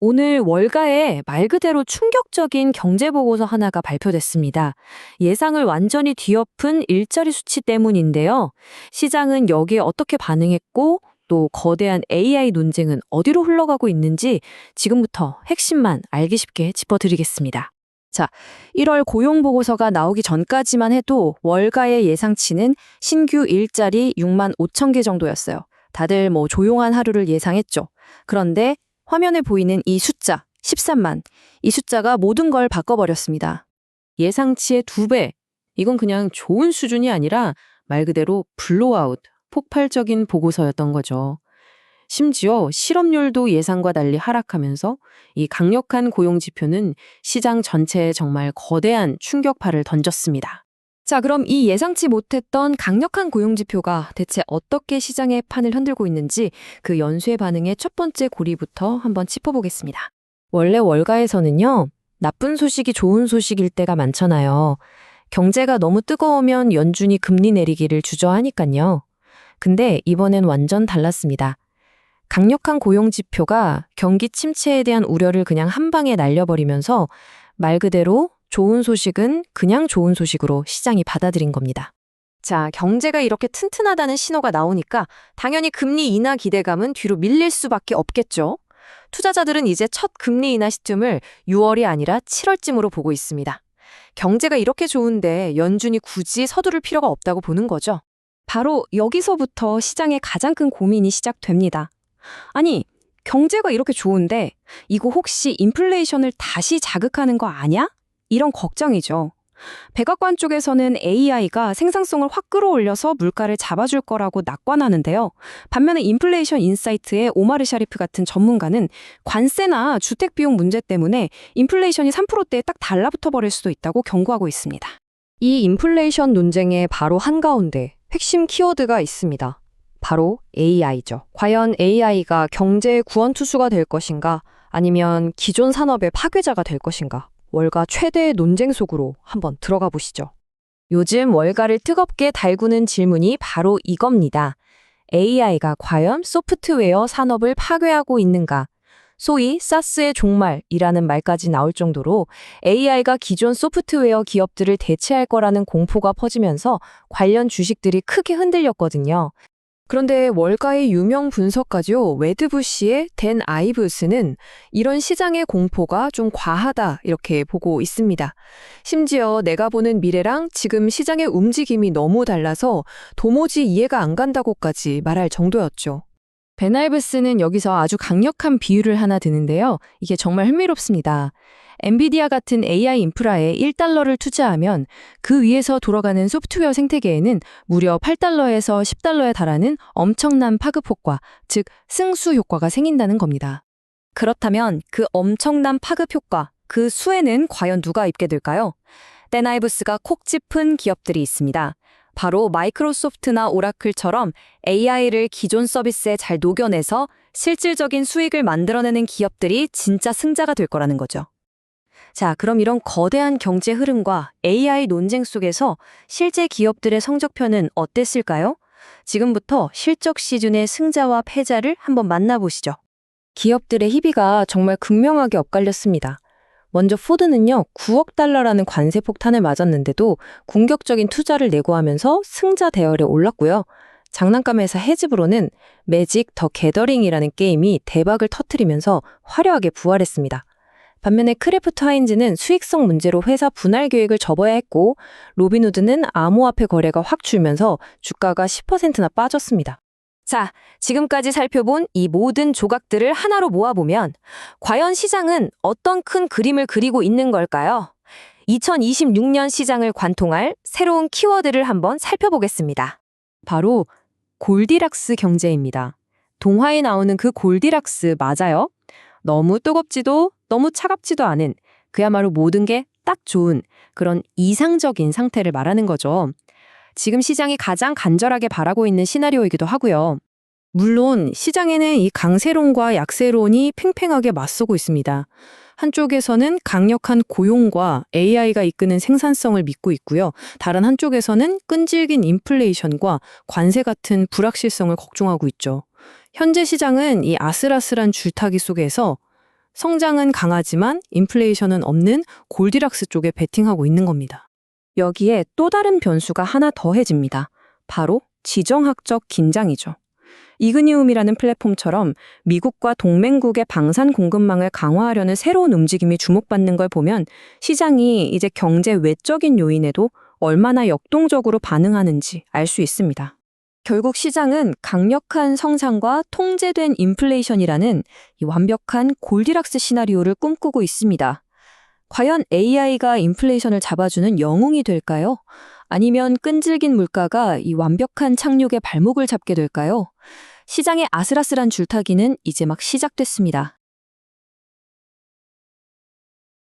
오늘 월가에 말 그대로 충격적인 경제 보고서 하나가 발표됐습니다. 예상을 완전히 뒤엎은 일자리 수치 때문인데요. 시장은 여기에 어떻게 반응했고 또 거대한 AI 논쟁은 어디로 흘러가고 있는지 지금부터 핵심만 알기 쉽게 짚어드리겠습니다. 자, 1월 고용 보고서가 나오기 전까지만 해도 월가의 예상치는 신규 일자리 6만 5천 개 정도였어요. 다들 뭐 조용한 하루를 예상했죠. 그런데 화면에 보이는 이 숫자, 13만. 이 숫자가 모든 걸 바꿔버렸습니다. 예상치의 두 배. 이건 그냥 좋은 수준이 아니라 말 그대로 블로아웃, 폭발적인 보고서였던 거죠. 심지어 실업률도 예상과 달리 하락하면서 이 강력한 고용 지표는 시장 전체에 정말 거대한 충격파를 던졌습니다. 자, 그럼 이 예상치 못했던 강력한 고용 지표가 대체 어떻게 시장의 판을 흔들고 있는지 그 연쇄 반응의 첫 번째 고리부터 한번 짚어보겠습니다. 원래 월가에서는요, 나쁜 소식이 좋은 소식일 때가 많잖아요. 경제가 너무 뜨거우면 연준이 금리 내리기를 주저하니까요. 근데 이번엔 완전 달랐습니다. 강력한 고용 지표가 경기 침체에 대한 우려를 그냥 한 방에 날려버리면서 말 그대로 좋은 소식은 그냥 좋은 소식으로 시장이 받아들인 겁니다. 자, 경제가 이렇게 튼튼하다는 신호가 나오니까 당연히 금리 인하 기대감은 뒤로 밀릴 수밖에 없겠죠. 투자자들은 이제 첫 금리 인하 시점을 6월이 아니라 7월쯤으로 보고 있습니다. 경제가 이렇게 좋은데 연준이 굳이 서두를 필요가 없다고 보는 거죠. 바로 여기서부터 시장의 가장 큰 고민이 시작됩니다. 아니, 경제가 이렇게 좋은데 이거 혹시 인플레이션을 다시 자극하는 거 아냐? 이런 걱정이죠. 백악관 쪽에서는 AI가 생산성을 확 끌어올려서 물가를 잡아줄 거라고 낙관하는데요. 반면에 인플레이션 인사이트의 오마르 샤리프 같은 전문가는 관세나 주택 비용 문제 때문에 인플레이션이 3%대에 딱 달라붙어 버릴 수도 있다고 경고하고 있습니다. 이 인플레이션 논쟁의 바로 한가운데 핵심 키워드가 있습니다. 바로 AI죠. 과연 AI가 경제의 구원투수가 될 것인가 아니면 기존 산업의 파괴자가 될 것인가 월가 최대의 논쟁 속으로 한번 들어가 보시죠. 요즘 월가를 뜨겁게 달구는 질문이 바로 이겁니다. AI가 과연 소프트웨어 산업을 파괴하고 있는가? 소위 사스의 종말이라는 말까지 나올 정도로 AI가 기존 소프트웨어 기업들을 대체할 거라는 공포가 퍼지면서 관련 주식들이 크게 흔들렸거든요. 그런데 월가의 유명 분석가죠. 웨드부시의 댄 아이브스는 이런 시장의 공포가 좀 과하다 이렇게 보고 있습니다. 심지어 내가 보는 미래랑 지금 시장의 움직임이 너무 달라서 도무지 이해가 안 간다고까지 말할 정도였죠. 벤 아이브스는 여기서 아주 강력한 비유를 하나 드는데요. 이게 정말 흥미롭습니다. 엔비디아 같은 AI 인프라에 1달러를 투자하면 그 위에서 돌아가는 소프트웨어 생태계에는 무려 8달러에서 10달러에 달하는 엄청난 파급 효과, 즉 승수 효과가 생긴다는 겁니다. 그렇다면 그 엄청난 파급 효과, 그 수에는 과연 누가 입게 될까요? 떼나이브스가 콕 짚은 기업들이 있습니다. 바로 마이크로소프트나 오라클처럼 AI를 기존 서비스에 잘 녹여내서 실질적인 수익을 만들어내는 기업들이 진짜 승자가 될 거라는 거죠. 자, 그럼 이런 거대한 경제 흐름과 AI 논쟁 속에서 실제 기업들의 성적표는 어땠을까요? 지금부터 실적 시즌의 승자와 패자를 한번 만나보시죠. 기업들의 희비가 정말 극명하게 엇갈렸습니다. 먼저 포드는요, 9억 달러라는 관세 폭탄을 맞았는데도 궁격적인 투자를 내고하면서 승자 대열에 올랐고요. 장난감 회사 해즈브로는 매직 더 게더링이라는 게임이 대박을 터트리면서 화려하게 부활했습니다. 반면에 크래프트 하인즈는 수익성 문제로 회사 분할 계획을 접어야 했고 로빈후드는 암호화폐 거래가 확 줄면서 주가가 10%나 빠졌습니다. 자, 지금까지 살펴본 이 모든 조각들을 하나로 모아보면 과연 시장은 어떤 큰 그림을 그리고 있는 걸까요? 2026년 시장을 관통할 새로운 키워드를 한번 살펴보겠습니다. 바로 골디락스 경제입니다. 동화에 나오는 그 골디락스 맞아요? 너무 뜨겁지도 너무 차갑지도 않은 그야말로 모든 게 딱 좋은 그런 이상적인 상태를 말하는 거죠. 지금 시장이 가장 간절하게 바라고 있는 시나리오이기도 하고요. 물론 시장에는 이 강세론과 약세론이 팽팽하게 맞서고 있습니다. 한쪽에서는 강력한 고용과 AI가 이끄는 생산성을 믿고 있고요. 다른 한쪽에서는 끈질긴 인플레이션과 관세 같은 불확실성을 걱정하고 있죠. 현재 시장은 이 아슬아슬한 줄타기 속에서 성장은 강하지만 인플레이션은 없는 골디락스 쪽에 베팅하고 있는 겁니다. 여기에 또 다른 변수가 하나 더해집니다. 바로 지정학적 긴장이죠. 이그니움이라는 플랫폼처럼 미국과 동맹국의 방산 공급망을 강화하려는 새로운 움직임이 주목받는 걸 보면 시장이 이제 경제 외적인 요인에도 얼마나 역동적으로 반응하는지 알 수 있습니다. 결국 시장은 강력한 성장과 통제된 인플레이션이라는 이 완벽한 골디락스 시나리오를 꿈꾸고 있습니다. 과연 AI가 인플레이션을 잡아주는 영웅이 될까요? 아니면 끈질긴 물가가 이 완벽한 착륙의 발목을 잡게 될까요? 시장의 아슬아슬한 줄타기는 이제 막 시작됐습니다.